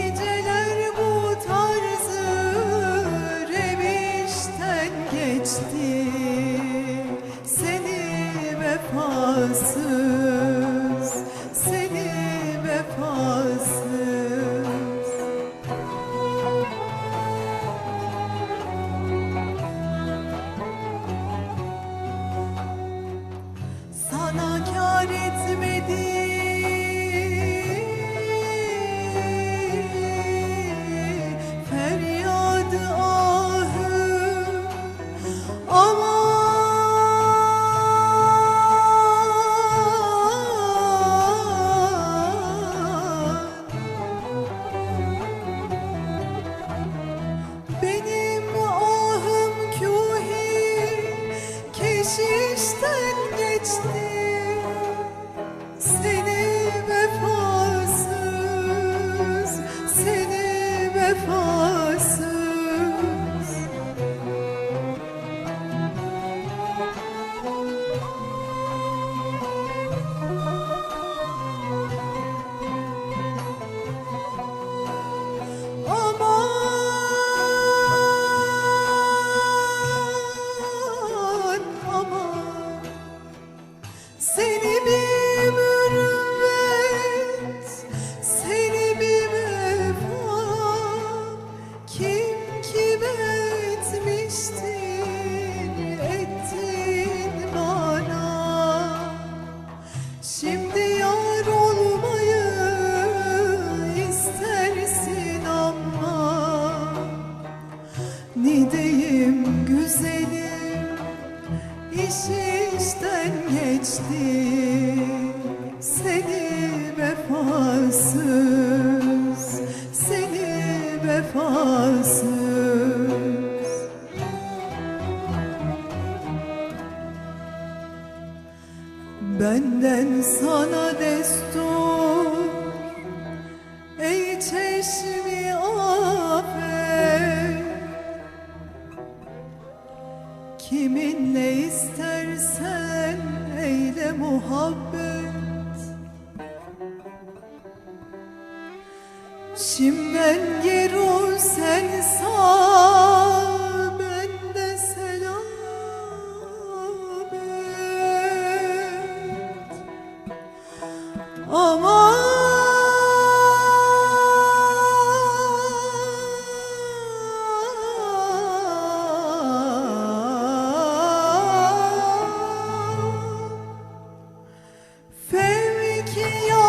geceler bu tarzı remişten geçti. Seni vefasız, seni vefasız. Sana kar etmedi geçtim seni vefasız seni vefasız. Seni sevdim seni vefasız seni vefasız. Benden sana destur ey çeşmi affet kiminle istersen muhabbet. Şimdiden geri sen sağ Bende selamet. Aman 天有。